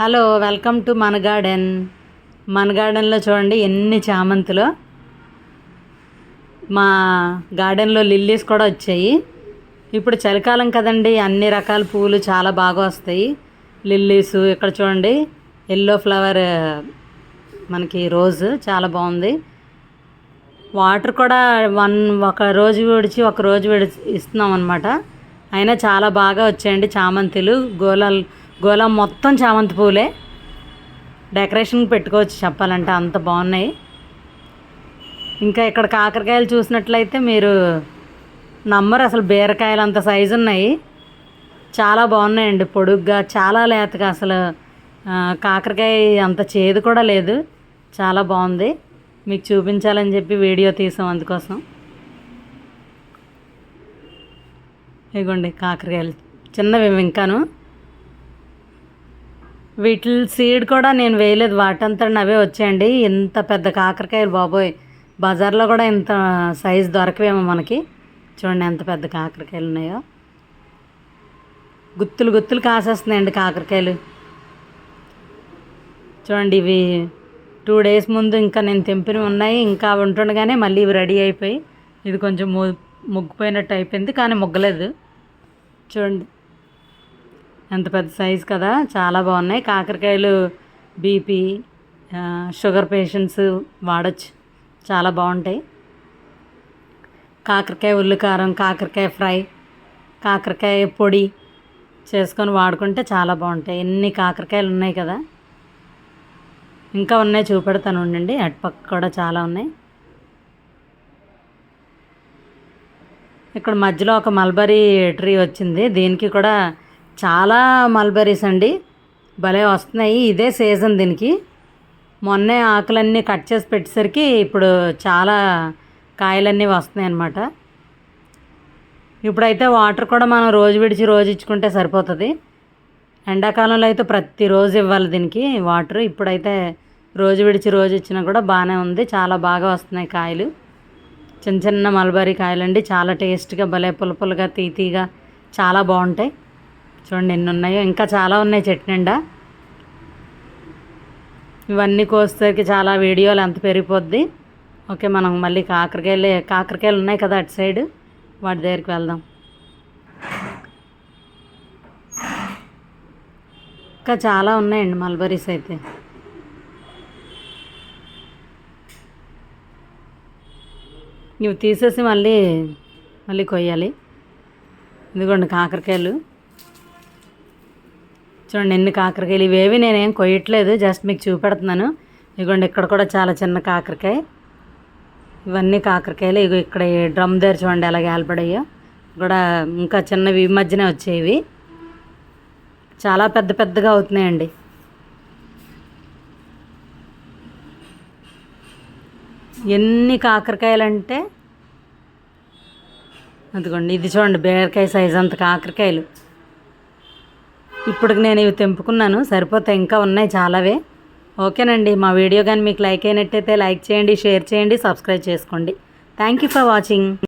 Hello welcome to మన garden. మన గార్డెన్లో చూడండి ఎన్ని చామంతులు. మా గార్డెన్లో లిల్లీస్ కూడా వచ్చాయి. ఇప్పుడు చలికాలం కదండి అన్ని రకాల పువ్వులు చాలా బాగా వస్తాయి. లిల్లీస్ ఇక్కడ చూడండి ఎల్లో ఫ్లవర్ మనకి రోజ్ చాలా బాగుంది. వాటర్ కూడా వన్ ఒక రోజు విడిచి ఒక రోజు విడిచి ఇస్తున్నాం అనమాట అయినా చాలా బాగా వచ్చాయండి చామంతులు. గోళాలు గోళం మొత్తం చామంతి పూలే. డెకరేషన్ పెట్టుకోవచ్చు చెప్పాలంటే అంత బాగున్నాయి. ఇంకా ఇక్కడ కాకరకాయలు చూసినట్లయితే మీరు నమ్మరు అసలు బీరకాయలు అంత సైజు ఉన్నాయి. చాలా బాగున్నాయండి పొడుగ్గా చాలా లేతగా అసలు కాకరకాయ అంత చేదు కూడా లేదు. చాలా బాగుంది. మీకు చూపించాలని చెప్పి వీడియో తీసాం అందుకోసం. ఇగోండి కాకరకాయలు. చిన్నవి ఇంకాను. వీటి సీడ్ కూడా నేను వేయలేదు. వాటంతా అవే వచ్చాయండి. ఇంత పెద్ద కాకరకాయలు బాబోయ్. బజార్లో కూడా ఇంత సైజు దొరకవేమో మనకి. చూడండి ఎంత పెద్ద కాకరకాయలు ఉన్నాయో. గుత్తులు గుత్తులు కాసేస్తున్నాయండి కాకరకాయలు. చూడండి ఇవి టూ డేస్ ముందు ఇంకా నేను తెంపినవి ఉన్నాయి. ఇంకా ఉంటుండగానే మళ్ళీ ఇవి రెడీ అయిపోయి ఇది కొంచెం ము ముగ్గిపోయినట్టు అయిపోయింది. కానీ ముగ్గలేదు. చూడండి. ఎంత పెద్ద సైజు కదా చాలా బాగున్నాయి. కాకరకాయలు బీపీ షుగర్ పేషెంట్స్ వాడచ్చు. చాలా బాగుంటాయి. కాకరకాయ ఉల్లికారం కాకరకాయ ఫ్రై కాకరకాయ పొడి చేసుకొని వాడుకుంటే చాలా బాగుంటాయి. ఎన్ని కాకరకాయలు ఉన్నాయి కదా. ఇంకా ఉన్నాయి చూపెడతాను ఉండండి. అటుపక్క కూడా చాలా ఉన్నాయి. ఇక్కడ మధ్యలో ఒక మల్బరీ ట్రీ వచ్చింది. దీనికి కూడా చాలా మల్బరీస్ అండి. భలే వస్తున్నాయి. ఇదే సీజన్ దీనికి. మొన్నే ఆకులన్నీ కట్ చేసి పెట్టేసరికి ఇప్పుడు చాలా కాయలన్నీ వస్తున్నాయి అన్నమాట. ఇప్పుడైతే వాటర్ కూడా మనం రోజు విడిచి రోజు ఇచ్చుకుంటే సరిపోతుంది. ఎండాకాలంలో అయితే ప్రతిరోజు ఇవ్వాలి దీనికి వాటర్ ఇప్పుడైతే రోజు విడిచి రోజు ఇచ్చినా కూడా బాగానే ఉంది. చాలా బాగా వస్తున్నాయి కాయలు. చిన్న చిన్న మల్బరీ కాయలండి. చాలా టేస్ట్గా భలే పులపులుగా తీతీగా చాలా బాగుంటాయి. చూడండి ఎన్ని ఉన్నాయో ఇంకా చాలా ఉన్నాయి చెట్టు నిండా. ఇవన్నీ కోసేసరికి చాలా వీడియోలు ఎంత పెరిగిపోద్ది. ఓకే మనం మళ్ళీ కాకరకాయలు కాకరకాయలు ఉన్నాయి కదా అటు సైడ్. వాటి దగ్గరికి వెళ్దాం. ఇంకా చాలా ఉన్నాయండి మల్బరీస్ అయితే. ఇవి తీసేసి మళ్ళీ మళ్ళీ కొయ్యాలి. ఇదిగోండి కాకరకాయలు. చూడండి ఎన్ని కాకరకాయలు. ఇవేవి నేనేం కొయ్యట్లేదు జస్ట్ మీకు చూపెడుతున్నాను. ఇదిగోండి ఇక్కడ కూడా చాలా చిన్న కాకరకాయ. ఇవన్నీ కాకరకాయలు. ఇగో ఇక్కడ ఈ డ్రమ్ దగ్గర చూడండి ఎలా ఏర్పడాయో కూడా ఇంకా చిన్నవి ఈ మధ్యనే వచ్చేవి. చాలా పెద్ద పెద్దగా అవుతున్నాయండి. ఎన్ని కాకరకాయలు అంటే అదిగోండి ఇది చూడండి బీరకాయ సైజ్ అంత కాకరకాయలు. ఇప్పటికి నేను ఇవి తెంపుకున్నాను. సరిపోతే ఇంకా ఉన్నాయి చాలావే. ఓకేనండి మా వీడియో కానీ మీకు లైక్ అయినట్టయితే లైక్ చేయండి షేర్ చేయండి సబ్స్క్రైబ్ చేసుకోండి. Thank you for watching